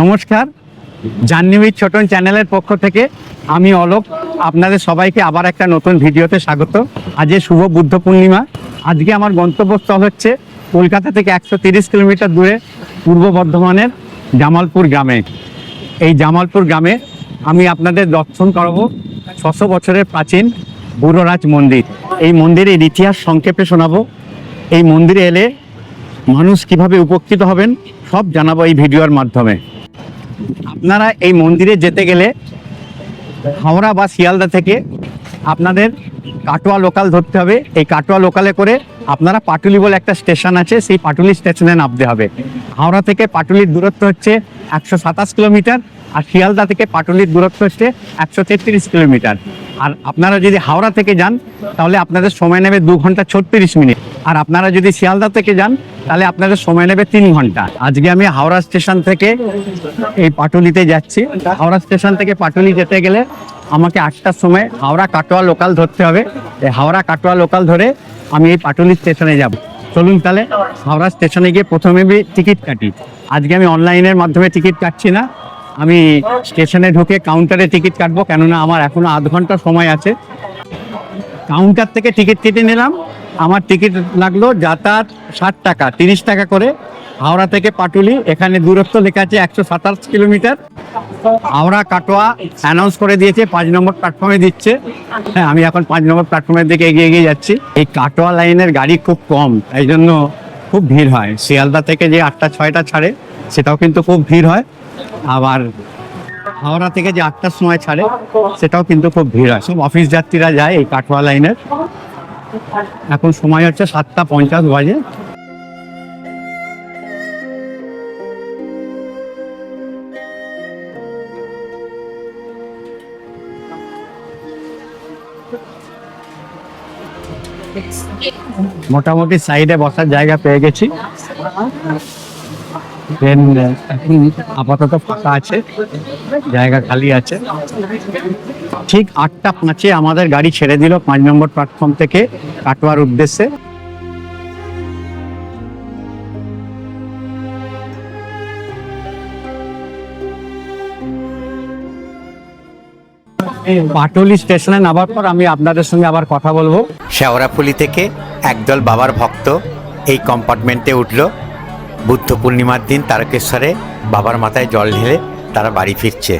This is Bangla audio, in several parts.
নমস্কার। জাহ্নবী ছোটন চ্যানেলের পক্ষ থেকে আমি অলোক, আপনাদের সবাইকে আবার একটা নতুন ভিডিওতে স্বাগত। আজকে শুভ বুদ্ধ পূর্ণিমা। আজকে আমার গন্তব্যস্থল হচ্ছে কলকাতা থেকে একশো কিলোমিটার দূরে পূর্ব বর্ধমানের জামালপুর গ্রামে। এই জামালপুর গ্রামে আমি আপনাদের দর্শন করাবো ছশো বছরের প্রাচীন বুড়োরাজ মন্দির। এই মন্দিরের ইতিহাস সংক্ষেপে শোনাবো। এই মন্দিরে এলে মানুষ কীভাবে উপকৃত হবেন সব জানাব এই ভিডিওর মাধ্যমে। আপনারা এই মন্দিরে যেতে গেলে হাওড়া বা শিয়ালদা থেকে আপনাদের কাটোয়া লোকাল ধরতে হবে। এই কাটোয়া লোকালে করে আপনারা পাটুলি বলে একটা স্টেশন আছে, সেই পাটুলি স্টেশনে নামতে হবে। হাওড়া থেকে পাটুলির দূরত্ব হচ্ছে একশো সাতাশ কিলোমিটার আর শিয়ালদা থেকে পাটুলির দূরত্ব হচ্ছে একশো তেত্রিশ কিলোমিটার। আর আপনারা যদি হাওড়া থেকে যান, তাহলে আপনাদের সময় নেবে দু ঘণ্টা ছত্রিশ মিনিট। আর আপনারা যদি শিয়ালদা থেকে যান, তাহলে আপনাদের সময় নেবে তিন ঘণ্টা। আজকে আমি হাওড়া স্টেশন থেকে এই পাটুলিতে যাচ্ছি। হাওড়া স্টেশন থেকে পাটুলি যেতে গেলে আমাকে আটটার সময় হাওড়া কাটোয়া লোকাল ধরতে হবে। এই হাওড়া কাটোয়া লোকাল ধরে আমি এই পাটুলি স্টেশনে যাব। চলুন তাহলে হাওড়া স্টেশনে গিয়ে প্রথমে টিকিট কাটি। আজকে আমি অনলাইনের মাধ্যমে টিকিট কাটছি না। আমি স্টেশনে ঢুকে কাউন্টারে টিকিট কাটবো, কেননা আমার এখনও আধ ঘণ্টা সময় আছে। কাউন্টার থেকে টিকিট কেটে নিলাম। আমার টিকিট লাগল যাতায়াত ষাট টাকা, তিরিশ টাকা করে। হাওড়া থেকে পাটুলি, এখানে দূরত্ব লেখা আছে একশো সাতাশ কিলোমিটার। হাওড়া, কাটোয়া অ্যানাউন্স করে দিয়েছে, পাঁচ নম্বর প্ল্যাটফর্মে দিচ্ছে। হ্যাঁ আমি এখন পাঁচ নম্বর প্ল্যাটফর্মের দিকে এগিয়ে এগিয়ে যাচ্ছি। এই কাটোয়া লাইনের গাড়ি খুব কম এই জন্য খুব ভিড় হয়। শিয়ালদা থেকে যে আটটা, ছয়টা ছাড়ে, সেটাও কিন্তু খুব ভিড় হয়। আবার হাওড়া থেকে যে আটটার সময় ছাড়ে, সেটাও কিন্তু খুব ভিড় হয়। সব অফিস যাত্রীরা যায় এই কাটোয়া লাইনের এখন সময় হচ্ছে সাতটা পঞ্চাশ বাজে। মোটামুটি সাইডে বসার জায়গা পেয়ে গেছি। ট্রেন এখন আপাতত ফাঁকা আছে, জায়গা খালি আছে। ঠিক আটটা পাঁচে আমাদের গাড়ি ছেড়ে দিল পাঁচ নম্বর প্ল্যাটফর্ম থেকে কাটোয়ার উদ্দেশ্যে। পাটুলি স্টেশনে নামার পর আমি আপনাদের সঙ্গে আবার কথা বলব। শেওড়াফুলি থেকে একদল বাবার ভক্ত এই কম্পার্টমেন্টে উঠল। বুদ্ধ পূর্ণিমার দিন তারকেশ্বরে বাবার মাথায় জল ঢেলে তারা বাড়ি ফিরছে।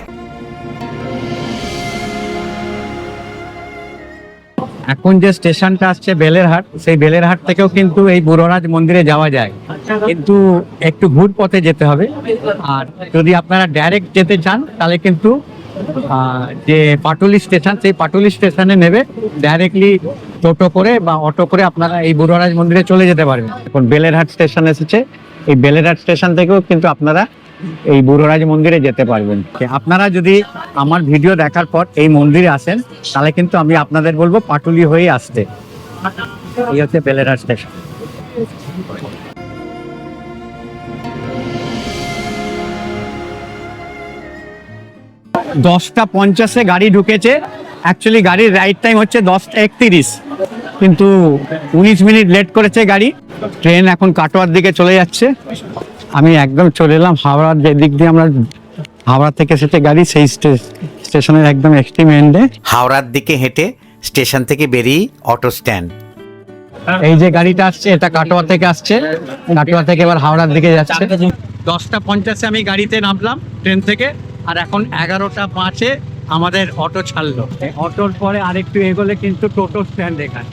এখন যে স্টেশনটা আসছে বেলেরহাট, সেই বেলেরহাট থেকেও কিন্তু এই বুড়োরাজ মন্দিরে যাওয়া যায়। কিন্তু একটু ঘুর পথে যেতে হবে। আর যদি আপনারা ডাইরেক্ট যেতে চান, তাহলে কিন্তু যে পাটুলি স্টেশন, সেই পাটুলি স্টেশনে নেবে। ডাইরেক্টলি টোটো করে বা অটো করে আপনারা এই বুড়োরাজ মন্দিরে চলে যেতে পারবেন। এখন বেলেরহাট স্টেশন এসেছে। এই বেলেরহাট স্টেশন থেকেও কিন্তু আপনারা এই বুড়োরাজ মন্দিরে যেতে পারবেন। আপনারা যদি আমার ভিডিও দেখার পর এই মন্দিরে আসেন, তাহলে কিন্তু আমি আপনাদের বলব পাটুলি হয়ে আসতে। এই হচ্ছে বেলেরহাট স্টেশন। দশটা পঞ্চাশে গাড়ি ঢুকেছে। অ্যাকচুয়ালি গাড়ির রাইড টাইম হচ্ছে দশটা একত্রিশ। কিন্তু উনিশ মিনিট লেট করেছে গাড়ি। ট্রেন এখন কাটোয়ার দিকে চলে যাচ্ছে। আমি একদম চলে এলাম হাওড়ার যে দিক দিয়ে আমরা হাওড়া থেকে সেটা গাড়ি সেই স্টেশনের একদম এক্সট্রিম এন্ডে হাওড়ার দিকে হেঁটে স্টেশন থেকে বেরিয়ে অটো স্ট্যান্ড এই যে গাড়িটা আসছে এটা কাটোয়া থেকে আসছে। কাটোয়া থেকে এবার হাওড়ার দিকে যাচ্ছে। দশটা পঞ্চাশে আমি গাড়িতে নামলাম ট্রেন থেকে আর এখন এগারোটা পাঁচে আমাদের অটো ছাড়লো। অটোর পরে আরেকটু এগোলে কিন্তু টোটো স্ট্যান্ড এখানে।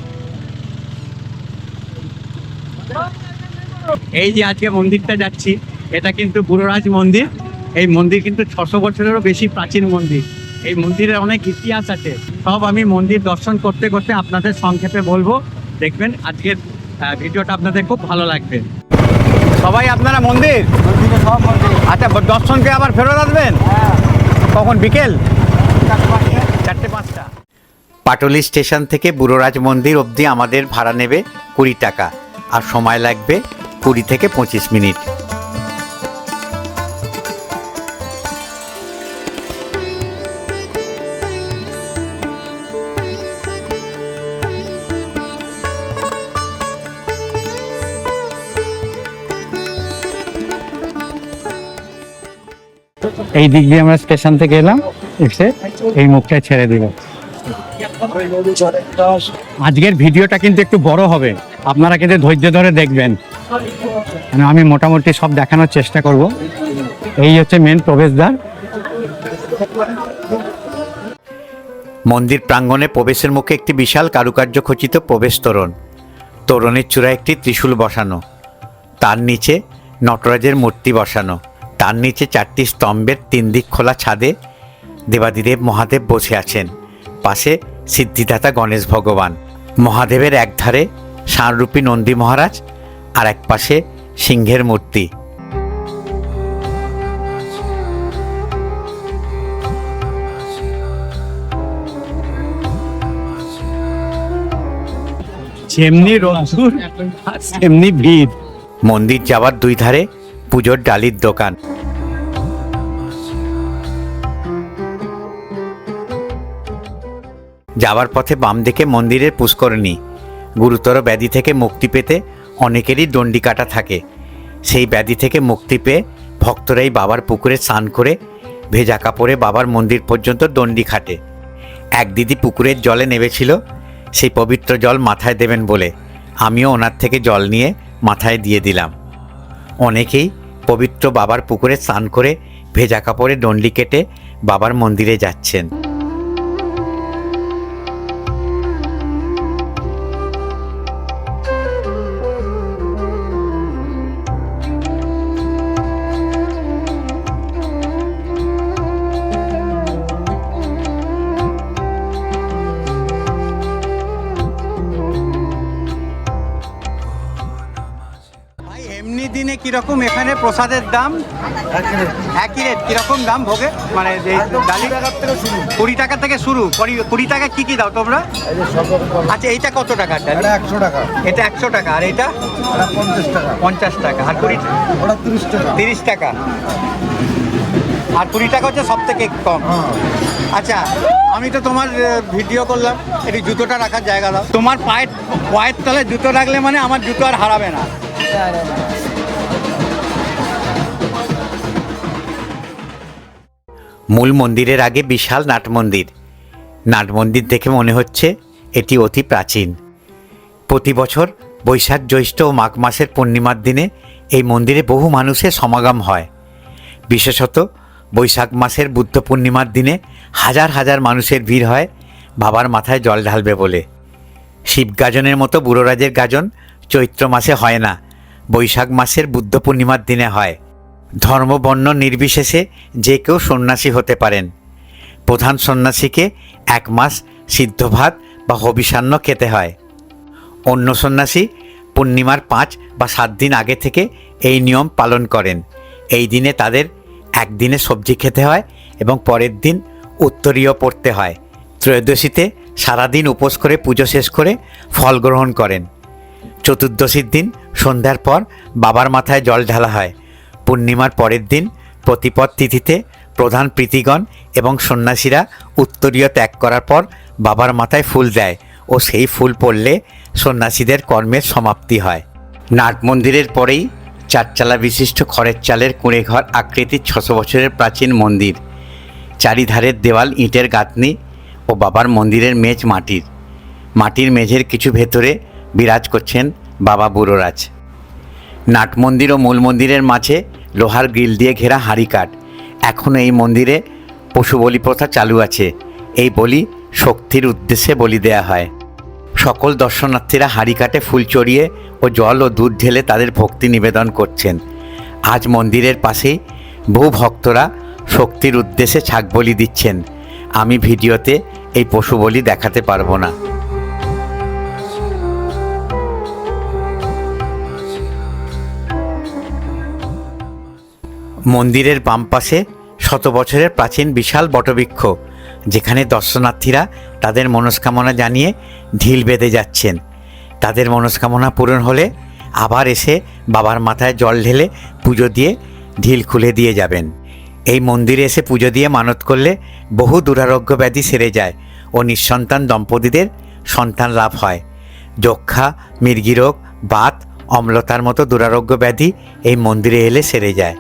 এই যে আজকে মন্দিরটা যাচ্ছি এটা কিন্তু বুড়োরাজ মন্দির। এই মন্দির কিন্তু ছশো বছরেরও বেশি প্রাচীন মন্দির। এই মন্দিরের অনেক ইতিহাস আছে। সব আমি মন্দির দর্শন করতে করতে আপনাদের সংক্ষেপে বলব। দেখবেন আজকের ভিডিওটা আপনাদের খুব ভালো লাগবে। সবাই আপনারা মন্দির? আচ্ছা দর্শনকে আবার ফেরত আসবেন? কখন বিকেল? চারটে পাঁচটা। পাটুলি স্টেশন থেকে বুড়োরাজ মন্দির অবধি আমাদের ভাড়া নেবে কুড়ি টাকা। আর সময় লাগবে কুড়ি থেকে পঁচিশ মিনিট। এই দিক দিয়ে আমরা স্টেশন থেকে এলাম এসে এই মুখটা ছেড়ে দিব আজকের ভিডিওটা কিন্তু একটু বড় হবে। আপনারা কিন্তু ধৈর্য ধরে দেখবেন। মানে আমি মোটামুটি সব দেখানোর চেষ্টা করব। এই হচ্ছে মেন প্রবেশদ্বার। মন্দির প্রাঙ্গণে প্রবেশের মুখে একটি বিশাল কারুকার্য খচিত প্রবেশ তোরণ। তোরণের চূড়ায় একটি ত্রিশূল বসানো। তার নিচে নটরাজের মূর্তি বসানো। তার নিচে চারটি স্তম্ভের তিন দিক খোলা ছাদে দেবাদিদেব মহাদেব বসে আছেন। পাশে সিদ্ধিদাতা গণেশ ভগবান। মহাদেবের একধারে ষাঁড়রূপী নন্দী মহারাজ আর এক পাশে সিংহের মূর্তি। যেমনি তেমনি ভিড় মন্দির যাওয়ার দুই ধারে পুজোর ডালির দোকান। যাওয়ার পথে বাম দিকে মন্দিরের পুষ্করণী। গুরুতর ব্যাধি থেকে মুক্তি পেতে অনেকেরই দণ্ডি কাটা থাকে। সেই ব্যাধি থেকে মুক্তি পেয়ে ভক্তরাই বাবার পুকুরে স্নান করে ভেজা কাপড়ে বাবার মন্দির পর্যন্ত দণ্ডি খাটে। এক দিদি পুকুরের জলে নেমেছিল, সেই পবিত্র জল মাথায় দেবেন বলে আমিও ওনার থেকে জল নিয়ে মাথায় দিয়ে দিলাম। অনেকেই পবিত্র বাবার পুকুরে স্নান করে ভেজা কাপড়ে দণ্ডি কেটে বাবার মন্দিরে যাচ্ছেন। এমনি দিনে কীরকম এখানে প্রসাদের দাম? একই রেট কীরকম দাম ভোগে? মানে ডালি কুড়ি টাকা থেকে শুরু। কুড়ি টাকা কি কি দাও তোমরা? আচ্ছা এইটা কত টাকা ডালি একশো টাকা। এটা একশো টাকা। আর এটা? এটা পঞ্চাশ টাকা। পঞ্চাশ টাকা। আর কুড়ি ওটা তিরিশ টাকা। তিরিশ টাকা। আর কুড়ি টাকা হচ্ছে সব থেকে কম। হ্যাঁ। আচ্ছা আমি তো তোমার ভিডিও করলাম। এটি জুতোটা রাখার জায়গা দাও। তোমার পায়ের পায়ের তলে জুতো রাখলে মানে আমার জুতো আর হারাবে না। মূল মন্দিরের আগে বিশাল নাট মন্দির। নাট মন্দির দেখে মনে হচ্ছে এটি অতি প্রাচীন। প্রতি বছর বৈশাখ জ্যৈষ্ঠ ও মাঘ মাসের পূর্ণিমার দিনে এই মন্দিরে বহু মানুষের সমাগম হয়। বিশেষত বৈশাখ মাসের বুদ্ধ পূর্ণিমার দিনে হাজার হাজার মানুষের ভিড় হয় বাবার মাথায় জল ঢালবে বলে। শিব গাজনের মতো বুড়োরাজের গাজন চৈত্র মাসে হয় না। বৈশাখ মাসের বুদ্ধ পূর্ণিমার দিনে হয়। ধর্মবর্ণ নির্বিশেষে যে কেউ সন্ন্যাসী হতে পারেন। প্রধান সন্ন্যাসীকে এক মাস সিদ্ধ ভাত বা হবিষান্ন খেতে হয়। অন্য সন্ন্যাসী পূর্ণিমার পাঁচ বা সাত দিন আগে থেকে এই নিয়ম পালন করেন। এই দিনে তাদের একদিনে সবজি খেতে হয় এবং পরের দিন উত্তরীয় পড়তে হয়। ত্রয়োদশীতে সারাদিন উপোস করে পুজো শেষ করে ফল গ্রহণ করেন। চতুর্দশীর দিন, সন্ধ্যার পর বাবার মাথায় জল ঢালা হয়। পূর্ণিমার পরের দিন প্রতিপদ তিথিতে প্রধান প্রীতিগণ এবং সন্ন্যাসীরা উত্তরীয় ত্যাগ করার পর বাবার মাথায় ফুল দেয় ও সেই ফুল পড়লে সন্ন্যাসীদের কর্মের সমাপ্তি হয়। নাট মন্দিরের পরেই চারচালা বিশিষ্ট খড়ের চালের কুঁড়ে ঘর আকৃতির ছশো বছরের প্রাচীন মন্দির। চারিধারের দেওয়াল, ইটের গাঁথনি ও বাবার মন্দিরের মেজ মাটির। মাটির মেঝের কিছু ভেতরে বিরাজ করছেন বাবা বুড়োরাজ। নাট মন্দির ও মূল মন্দিরের মাঝে লোহার গ্রিল দিয়ে ঘেরা হাঁড়িকাঠ এখনও এই মন্দিরে পশু বলি প্রথা চালু আছে। এই বলি শক্তির উদ্দেশ্যে বলি দেয়া হয়। সকল দর্শনার্থীরা হাঁড়ি কাটে ফুল চড়িয়ে ও জল ও দুধ ঢেলে তাদের ভক্তি নিবেদন করছেন। আজ মন্দিরের পাশেই বহু ভক্তরা শক্তির উদ্দেশ্যে ছাগ বলি দিচ্ছেন। আমি ভিডিওতে এই পশু বলি দেখাতে পারব না। মন্দিরের বাম পাশে শত বছরের প্রাচীন বিশাল বটবৃক্ষ, যেখানে দর্শনার্থীরা তাদের মনস্কামনা জানিয়ে ঢিল বেঁধে যাচ্ছেন। তাদের মনস্কামনা পূরণ হলে আবার এসে বাবার মাথায় জল ঢেলে পুজো দিয়ে ঢিল খুলে দিয়ে যাবেন। এই মন্দিরে এসে পুজো দিয়ে মানত করলে বহু দুরারোগ্য ব্যাধি সেরে যায় ও নিঃসন্তান দম্পতিদের সন্তান লাভ হয়। যক্ষা মৃগীরোগ বাত, অম্লতার মতো দুরারোগ্য ব্যাধি এই মন্দিরে এলে সেরে যায়।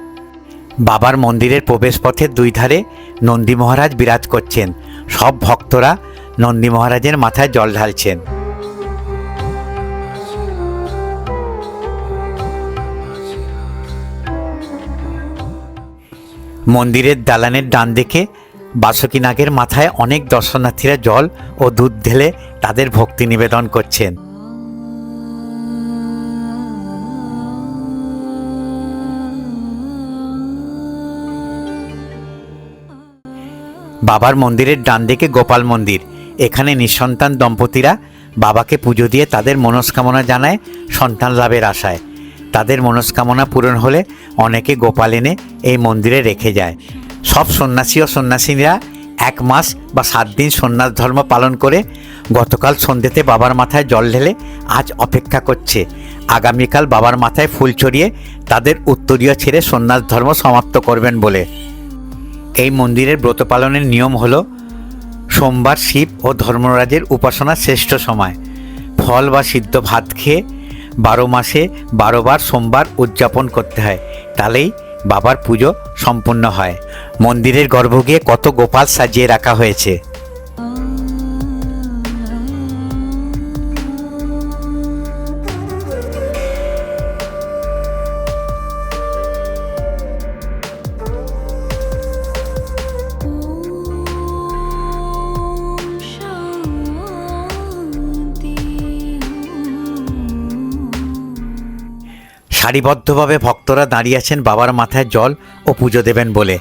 বাবার মন্দিরের প্রবেশপথের দুই ধারে নন্দী মহারাজ বিরাজ করছেন। সব ভক্তরা নন্দী মহারাজের মাথায় জল ঢালছেন। মন্দিরের দালানের ডান দিকে বাসুকী নাগের মাথায় অনেক দর্শনার্থীরা জল ও দুধ ঢেলে তাদের ভক্তি নিবেদন করছেন। বাবার মন্দিরের ডান দিকে গোপাল মন্দির। এখানে নিঃসন্তান দম্পতিরা বাবাকে পুজো দিয়ে তাদের মনস্কামনা জানায় সন্তান লাভের আশায়। তাদের মনস্কামনা পূরণ হলে অনেকে গোপাল এনে এই মন্দিরে রেখে যায়। সব সন্ন্যাসী ও সন্ন্যাসীরা এক মাস বা সাত দিন সন্ন্যাস ধর্ম পালন করে গতকাল সন্ধ্যেতে বাবার মাথায় জল ঢেলে আজ অপেক্ষা করছে। আগামীকাল বাবার মাথায় ফুল চড়িয়ে তাদের উত্তরীয় ছেড়ে সন্ন্যাস ধর্ম সমাপ্ত করবেন বলে। এই মন্দিরের ব্রত পালনের নিয়ম হল, সোমবার শিব ও ধর্মরাজের উপাসনার শ্রেষ্ঠ সময়। ফল বা সিদ্ধ ভাত খেয়ে বারো মাসে বারোবার সোমবার উদযাপন করতে হয়, তাহলেই বাবার পুজো সম্পূর্ণ হয়। মন্দিরের গর্ভগৃহে কত গোপাল সাজিয়ে রাখা হয়েছে। সারিবদ্ধভাবে ভক্তরা দাঁড়িয়ে আছেন বাবার মাথায় জল ও পুজো দেবেন বলে।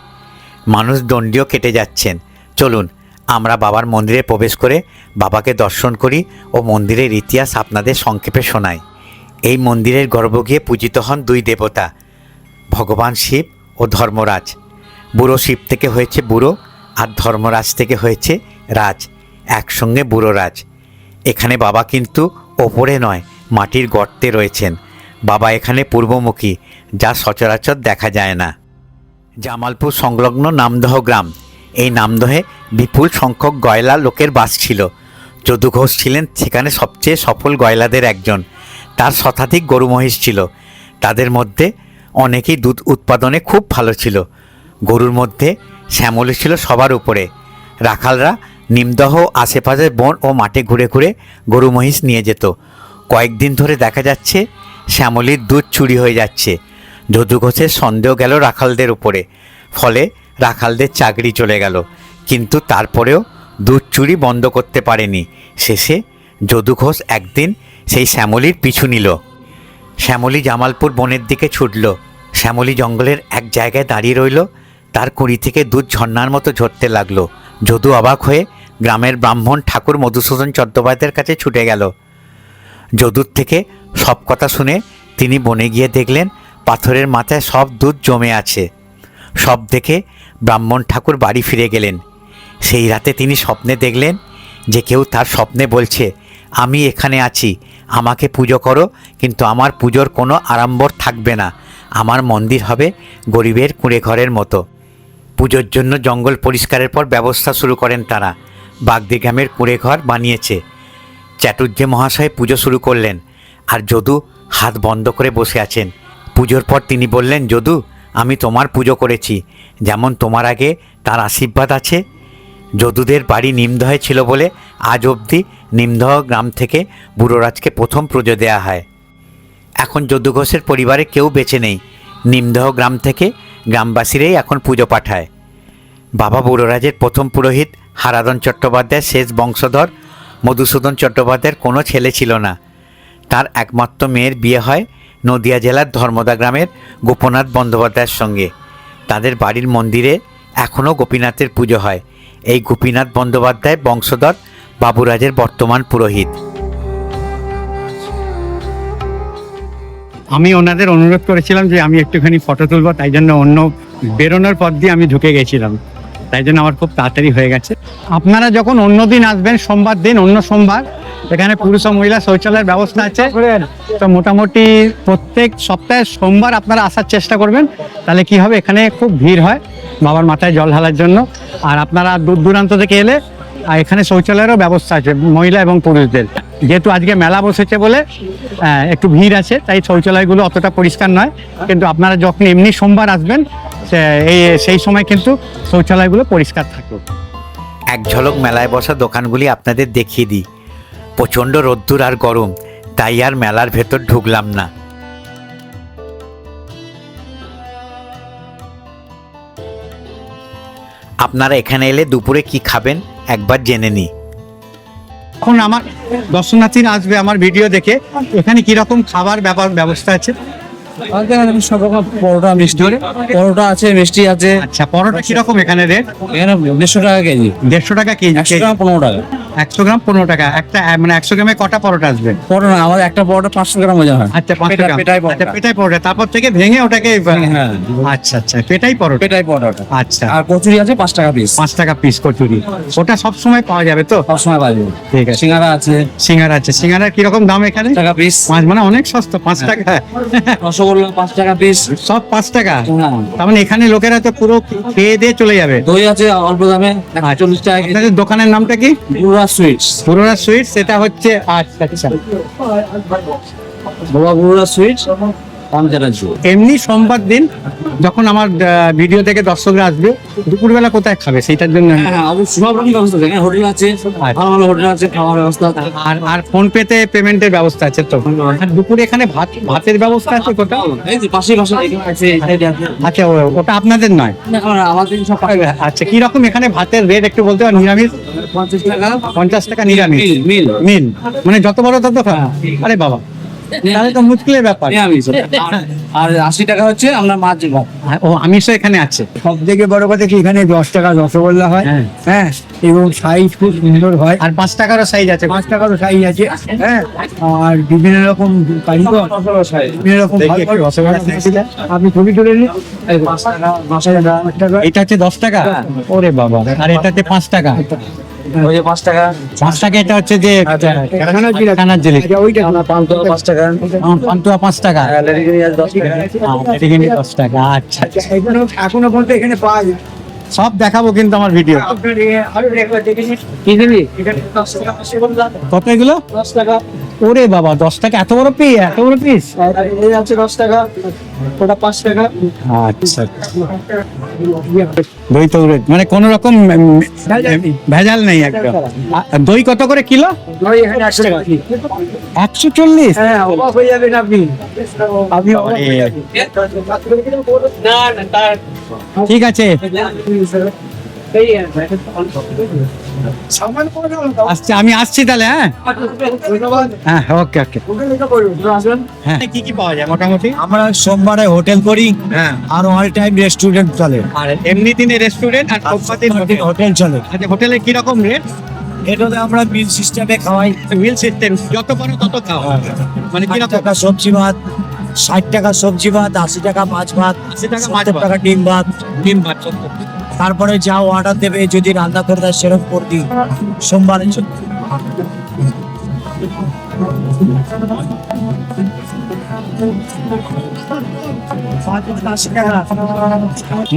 মানুষ দণ্ডীয় কেটে যাচ্ছেন। চলুন, আমরা বাবার মন্দিরে প্রবেশ করে বাবাকে দর্শন করি ও মন্দিরের ইতিহাস আপনাদের সংক্ষেপে শোনাই। এই মন্দিরের গর্ব গিয়ে পূজিত হন দুই দেবতা, ভগবান শিব ও ধর্মরাজ। বুড়ো শিব থেকে হয়েছে বুড়ো আর ধর্মরাজ থেকে হয়েছে রাজ, একসঙ্গে বুড়ো রাজ। এখানে বাবা কিন্তু ওপরে নয়, মাটির গর্তে রয়েছেন। বাবা এখানে পূর্বমুখী, যা সচরাচর দেখা যায় না। জামালপুর সংলগ্ন নামদহ গ্রাম। এই নামদহে বিপুল সংখ্যক গয়লা লোকের বাস ছিল। যদু ঘোষ ছিলেন সেখানে সবচেয়ে সফল গয়লাদের একজন। তার শতাধিক গরু মহিষ ছিল। তাদের মধ্যে অনেকেই দুধ উৎপাদনে খুব ভালো ছিল। গরুর মধ্যে শ্যামলী ছিল সবার উপরে। রাখালরা নিমদহ আশেপাশের বন ও মাঠে ঘুরে ঘুরে গরু মহিষ নিয়ে যেত। কয়েকদিন ধরে দেখা যাচ্ছে শ্যামলীর দুধ চুরি হয়ে যাচ্ছে। যদু ঘোষের সন্দেহ গেল রাখালদের উপরে। ফলে রাখালদের চাকরি চলে গেল। কিন্তু তারপরেও দুধ চুরি বন্ধ করতে পারেনি। শেষে যদু ঘোষ একদিন সেই শ্যামলীর পিছু নিল। শ্যামলী জামালপুর বনের দিকে ছুটল। শ্যামলী জঙ্গলের এক জায়গায় দাঁড়িয়ে রইল। তার কুড়ি থেকে দুধ ঝর্নার মতো ঝরতে লাগল। যদু অবাক হয়ে গ্রামের ব্রাহ্মণ ঠাকুর মধুসূদন চট্টোপাধ্যায়ের কাছে ছুটে গেল। যদুর থেকে সব কথা শুনে তিনি বনে গিয়ে দেখলেন পাথরের মাথায় সব দুধ জমে আছে। সব দেখে ব্রাহ্মণ ঠাকুর বাড়ি ফিরে গেলেন। সেই রাতে তিনি স্বপ্নে দেখলেন যে কেউ তার স্বপ্নে বলছে, আমি এখানে আছি, আমাকে পুজো করো, কিন্তু আমার পুজোর কোনো আড়ম্বর থাকবে না। আমার মন্দির হবে গরিবের কুঁড়ে ঘরের মতো। পুজোর জন্য জঙ্গল পরিষ্কারের পর ব্যবস্থা শুরু করেন তারা। বাগদি গ্রামের কুঁড়ে ঘর বানিয়েছে। চাটুর্যে মহাশয় পুজো শুরু করলেন আর যদু হাত বন্ধ করে বসে আছেন। পুজোর পর তিনি বললেন, যদু, আমি তোমার পুজো করেছি। যেমন তোমার আগে তার আশীর্বাদ আছে। যদুদের বাড়ি নিমদহে ছিল বলে আজ অবধি নিমদহ গ্রাম থেকে বুড়োরাজকে প্রথম পুজো দেওয়া হয়। এখন যদু ঘোষের পরিবারে কেউ বেঁচে নেই। নিমদহ গ্রাম থেকে গ্রামবাসীরাই এখন পুজো পাঠায়। বাবা বুড়োরাজের প্রথম পুরোহিত হারাদন চট্টোপাধ্যায়ের শেষ বংশধর মধুসূদন চট্টোপাধ্যায়ের কোনো ছেলে ছিল না। তার একমাত্র মেয়ের বিয়ে হয় নদিয়া জেলার ধর্মদা গ্রামের গোপনাথ বন্দ্যোপাধ্যায়ের সঙ্গে। তাদের বাড়ির মন্দিরে এখনও গোপীনাথের পুজো হয়। এই গোপীনাথ বন্দ্যোপাধ্যায় বংশধর, বাবুরাজের বর্তমান পুরোহিত। আমি ওনাদের অনুরোধ করেছিলাম যে আমি একটুখানি ফটো তুলবো, তাই জন্য অন্য বেরোনোর পর দিয়ে আমি ঢুকে গেছিলাম। তাই জন্য আমার খুব তাড়াতাড়ি হয়ে গেছে। আপনারা যখন অন্য দিন আসবেন, সোমবার দিন, অন্য সোমবার, এখানে পুরুষ ও মহিলা শৌচালয়ের ব্যবস্থা আছে। তো মোটামুটি প্রত্যেক সপ্তাহে সোমবার আপনারা আসার চেষ্টা করবেন। তাহলে কি হবে? এখানে খুব ভিড় হয় বাবার মাথায় জল ঢালার জন্য। আর আপনারা দূর দূরান্ত থেকে এলে, আর এখানে শৌচালয়েরও ব্যবস্থা আছে, মহিলা এবং পুরুষদের। যেহেতু আজকে মেলা বসেছে বলে একটু ভিড় আছে, তাই শৌচালয়গুলো অতটা পরিষ্কার নয়। কিন্তু আপনারা যখন এমনি সোমবার আসবেন এই সেই সময় কিন্তু শৌচালয়গুলো পরিষ্কার থাকে এক ঝলক মেলায় বসা দোকানগুলি আপনাদের দেখিয়ে দিই। প্রচণ্ড রোদ্দুর আর গরম তাই আর মেলার ভেতর ঢুকলাম না। আপনারা এখানে এলে দুপুরে কি খাবেন? একবার জেনে নিই। এখন আমার দর্শনার্থীরা আসবে আমার ভিডিও দেখে। এখানে কি রকম খাবার ব্যাপার ব্যবস্থা আছে? আমাদের সব পরোটা মিষ্টি পরোটা আছে মিষ্টি আছে। আচ্ছা পরোটা কীরকম এখানে রেট এখানে দেড়শো টাকা কেজি। দেড়শো টাকা কেজি একশো টাকা পনেরো টাকা। একশো গ্রাম পনেরো টাকা। একটা মানে একশো গ্রামে কটা পরোটা আসবে? পরোটা আমাদের একটা পরোটা পাঁচশো গ্রাম ওজন হয় আচ্ছা পাঁচশো গ্রাম। পেটাই আচ্ছা পরোটা। পেটাই পরোটা। তারপর থেকে ভেঙে ওটাকে হ্যাঁ আচ্ছা আচ্ছা পেটাই পরোটা। পেটাই পরোটা। আচ্ছা। আর কচুরি আছে পাঁচ টাকা পিস পাঁচ টাকা পিস কচুরি। ওটা সব সময় পাওয়া যাবে তো? সবসময় বাজবে ঠিক আছে। সিঙ্গারা আছে। সিঙ্গারা আছে। সিঙ্গারার কীরকম দাম এখানে? টাকা পিস পাঁচ মানে অনেক সস্তা পাঁচ হ্যাঁ। টাকা। রসগোল্লা পাঁচ টাকা পিস সব পাঁচ টাকা? হ্যাঁ। তার মানে এখানে লোকেরা তো পুরো খেয়ে দিয়ে চলে যাবে। দই আছে অল্প দামে চল্লিশ টাকা দোকানের নামটা কি? সুইটস। পুরোনা সুইটস সেটা হচ্ছে আচ্ছা আচ্ছা। বাবা পুরোনা সুইটস? এমনি সোমবার দিন যখন আমার ভিডিও থেকে দর্শকরা আসবে দুপুরবেলা কোথায় খাবে সেইটার জন্য হ্যাঁ সব রকম ব্যবস্থা আছে হোটেল আছে ভালো ভালো হোটেল আছে খাওয়ার ব্যবস্থা আর আর ফোন পেতে পেমেন্টের ব্যবস্থা আছে তো? আর দুপুরে এখানে ভাত ভাতের ব্যবস্থা আছে কোথাও? পাশে পাশে আছে আচ্ছা ওটা আপনাদের নয়? আমাদের সব আচ্ছা কি রকম এখানে ভাতের রেট একটু বলতে পারেন? নিরামিষ? পঞ্চাশ টাকা। পঞ্চাশ টাকা নিরামিষ। মিল মিল। মানে যত বড় তত খাওয়া আরে বাবা। তাহলে তো মুশকিলের ব্যাপার। নিরামিষ আর- আশি টাকা হচ্ছে আমরা মাছ ভাত। আর ও আমিষও এখানে আছে। সব থেকে বড় কথা কি এখানে দশ টাকা রসগোল্লা হয় হ্যাঁ। হ্যাঁ এবং সাইজ খুব সুন্দর হয়। আর পাঁচ টাকারও সাইজ আছে। পাঁচ টাকারও সাইজ আছে হ্যাঁ আর বিভিন্ন রকম কারিগর বিভিন্ন রকম আপনি ছবি তুলে নিন। এই পাঁচ টাকা পাঁচ টাকা। পাঁচ টাকা এটা হচ্ছে দশ টাকা। ওরে বাবা আর এটা হচ্ছে পাঁচ টাকা। ওই যে পাঁচ টাকা। পাঁচ টাকা এটা হচ্ছে যে কানার জিলিপি। আচ্ছা, ওইটা আমরা পান্তুয়া পাঁচ টাকা। পান্তুয়া পাঁচ টাকা। দশ দশ টাকা। আচ্ছা আচ্ছা, এখনও পর্যন্ত এখানে পাওয়া যায়। সব দেখাবো কিন্তু আমার ভিডিও। রসগোল্লা কত এগুলো? দশ টাকা। ওরে বাবা দশ টাকা? এত বড় পিস এত বড় পিস এই আছে দশ টাকা ওটা পাঁচ টাকা। আচ্ছা। দই তো মানে কোন রকম ভেজাল নেই একদম দই কত করে কিলো? ওই এখানে একশো টাকা। একশো চল্লিশ? হ্যাঁ অবাক হয়ে যাবেন আপনি। আপনি ঠিক আছে। আমি আসছি তাহলে হ্যাঁ? হ্যাঁ ওকে ওকে। ওকে হ্যাঁ। কি কি পাওয়া যায়? মোটামুটি? আমরা সোমবারে হোটেল করি হ্যাঁ। আর অল টাইম রেস্টুরেন্ট চলে। আর এমনি দিনে রেস্টুরেন্ট আর সোমবার হোটেল। হোটেল চলে। আচ্ছা হোটেলে কি রকম রেট এটাতে আমরা মিল সিস্টেমে খাওয়াই। মিল সিস্টেম যত পারো তত খাও। মানে কি টাকা সবজি ভাত ষাট টাকা সবজি ভাত আশি টাকা মাছ ভাত 80 টাকা মাছ টাকা ডিম ভাত। দিন ভাত তারপরে যা অর্ডার দেবে, যদি রান্না করে দেয়, সেরকম করে দিই চলে।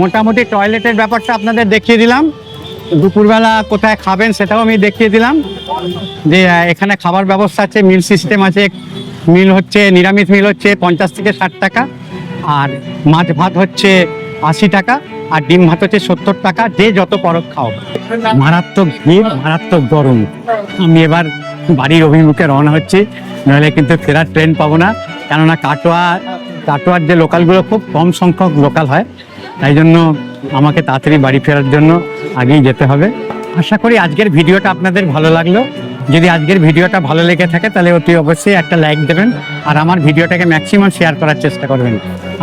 মোটামুটি টয়লেটের ব্যাপারটা আপনাদের দেখিয়ে দিলাম। দুপুরবেলা কোথায় খাবেন সেটাও আমি দেখিয়ে দিলাম। যে এখানে খাবার ব্যবস্থা আছে মিল সিস্টেম আছে মিল হচ্ছে, নিরামিষ মিল হচ্ছে পঞ্চাশ থেকে ষাট টাকা। আর মাছ ভাত হচ্ছে আশি টাকা আর ডিম ভাত হচ্ছে সত্তর টাকা, যে যত পরক খাও। মারাত্মক ভিড়, মারাত্মক গরম। আমি এবার বাড়ির অভিমুখে রওনা হচ্ছি, নাহলে কিন্তু ফেরার ট্রেন পাবো না। কেননা কাটোয়া, কাটোয়ার যে লোকালগুলো খুব কম সংখ্যক লোকাল হয়, তাই জন্য আমাকে তাড়াতাড়ি বাড়ি ফেরার জন্য আগেই যেতে হবে। আশা করি আজকের ভিডিওটা আপনাদের ভালো লাগল। যদি আজকের ভিডিওটা ভালো লেগে থাকে, তাহলে অতি অবশ্যই একটা লাইক দেবেন, আর আমার ভিডিওটাকে ম্যাক্সিমাম শেয়ার করার চেষ্টা করবেন।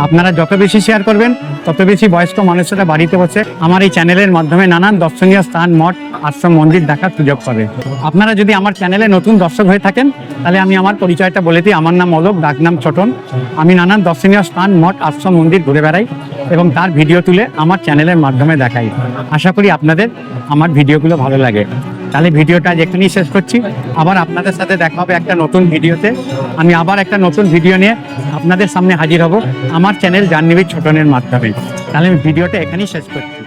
আপনারা যত বেশি শেয়ার করবেন তত বেশি বয়স্ক মানুষেরা বাড়িতে বসে আমার এই চ্যানেলের মাধ্যমে নানান দর্শনীয় স্থান, মঠ, আশ্রম, মন্দির দেখার সুযোগ পাবে। আপনারা যদি আমার চ্যানেলে নতুন দর্শক হয়ে থাকেন, তাহলে আমি আমার পরিচয়টা বলে দিই। আমার নাম অলোক ডাকনাম ছোটন। আমি নানান দর্শনীয় স্থান, মঠ, আশ্রম, মন্দির ঘুরে বেড়াই এবং তার ভিডিও তুলে আমার চ্যানেলের মাধ্যমে দেখাই। আশা করি আপনাদের আমার ভিডিওগুলো ভালো লাগে। তাহলে ভিডিওটা এখানেই শেষ করছি। আবার আপনাদের সাথে দেখা হবে একটা নতুন ভিডিওতে। আমি আবার একটা নতুন ভিডিও নিয়ে আপনাদের সামনে হাজির হব। আমার চ্যানেল জাহ্নবীর ছোটনের মাধ্যমে। তাহলে আমি ভিডিওটা এখানেই শেষ করছি।